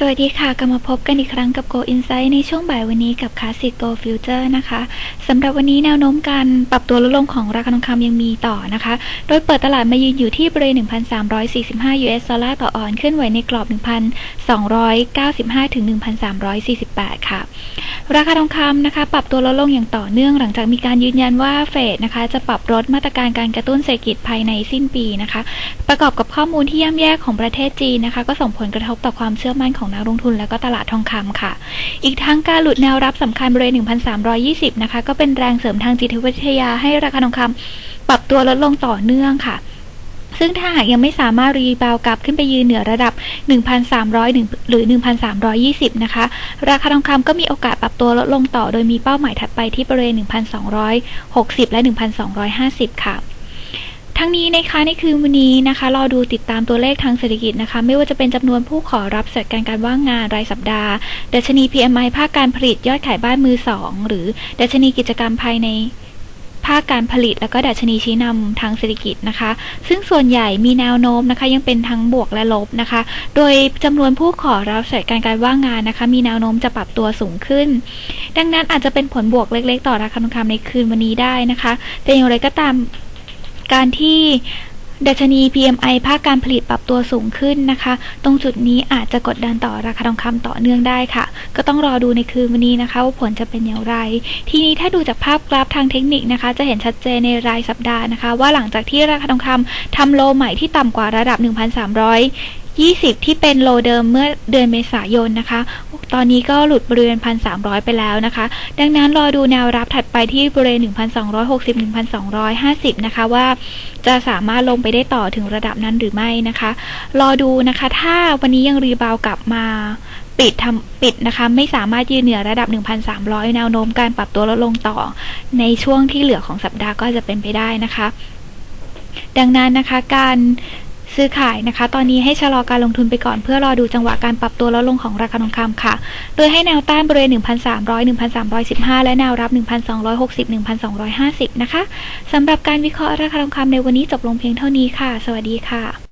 สวัสดีค่ะกลับมาพบกันอีกครั้งกับ Go Insight ในช่วงบ่ายวันนี้กับ Classic Go Future นะคะสำหรับวันนี้แนวโน้มการปรับตัวลดลงของราคาทองคำยังมีต่อนะคะ โดยเปิดตลาดมายืนอยู่ที่บริเวณ 1,345 US ดอลลาร์ต่อออนซ์เคลื่อนไหวในกรอบ 1,295 ถึง 1,348 ค่ะ ราคาทองคำนะคะ ปรับตัวลดลงอย่างต่อเนื่องหลังจากมีการยืนยันว่าเฟดนะคะ จะปรับลดมาตรการการกระตุ้นเศรษฐกิจภายในสิ้นปีนะคะ ประกอบกับข้อมูลที่ย่ำแย่ของประเทศจีนนะคะ ก็ส่งผลกระทบต่อความเชื่อมั่นของนักลงทุนและก็ตลาดทองคำค่ะ อีกทั้งการหลุดแนวรับสำคัญบริเวณ 1,320 นะคะ ก็เป็นแรงเสริมทางจิตวิทยาให้ราคาทองคำปรับตัวลดลงต่อเนื่องค่ะซึ่งถ้าหากยังไม่สามารถรีบาวกลับขึ้นไปยืนเหนือระดับ 1,300 หรือ 1,320 นะคะ ราคาทองคำก็มีโอกาสปรับตัวลดลงต่อ โดยมีเป้าหมายถัดไปที่บริเวณ 1,260 และ 1,250 ค่ะ ทั้งนี้นะคะในคืนวันนี้นะคะ รอดูติดตามตัวเลขทางเศรษฐกิจนะคะ ไม่ว่าจะเป็นจำนวนผู้ขอรับสัญการการว่างงานรายสัปดาห์ดัชนี PMI ภาคการผลิตยอดขายบ้านมือสองหรือดัชนีกิจกรรมภายในภาคการผลิตแล้วก็ดัชนีชี้นำทางเศรษฐกิจนะคะ ซึ่งส่วนใหญ่มีแนวโน้มนะคะ ยังเป็นทั้งบวกและลบนะคะ โดยจำนวนผู้ขอรับสัญการการว่างงานนะคะ มีแนวโน้มจะปรับตัวสูงขึ้น ดังนั้นอาจจะเป็นผลบวกเล็ก ๆ ต่อราคาทองคำในคืนวันนี้ได้นะคะ แต่อย่างไรก็ตาม การที่ดัชนี PMI ภาคการผลิตปรับตัวสูงขึ้นนะคะ ตรงจุดนี้อาจจะกดดันต่อราคาทองคำต่อเนื่องได้ค่ะ ก็ต้องรอดูในคืนวันนี้นะคะ ว่าผลจะเป็นอย่างไร ทีนี้ถ้าดูจากภาพกราฟทางเทคนิคนะคะ จะเห็นชัดเจนในรายสัปดาห์นะคะ ว่าหลังจากที่ราคาทองคำทำโลใหม่ที่ต่ำกว่าระดับ 1,300 20 ที่เป็นโลเดิมเมื่อเดือนเมษายนนะคะ ตอนนี้ก็หลุดบริเวณ 1,300 ไปแล้วนะคะ ดังนั้นรอดูแนวรับถัดไปที่บริเวณ 1,260 1,250 นะคะว่าจะสามารถลงไปได้ต่อถึงระดับนั้นหรือไม่นะคะ รอดูนะคะ ถ้าวันนี้ยังรีบาวกลับมาปิดทำปิดนะคะ ไม่สามารถยืนเหนือระดับ 1,300 แนวโน้มการปรับตัวลดลงต่อ ในช่วงที่เหลือของสัปดาห์ก็จะเป็นไปได้นะคะ ดังนั้นนะคะการ ซื้อขายนะคะ ตอนนี้ให้ชะลอการลงทุนไปก่อนเพื่อรอดูจังหวะการปรับตัวลดลงของราคาทองคำค่ะ โดยให้แนวต้านบริเวณ 1,300 1,315 และแนวรับ 1,260 1,250 นะคะสำหรับการวิเคราะห์ราคาทองคำในวันนี้จบลงเพียงเท่านี้ค่ะ สวัสดีค่ะ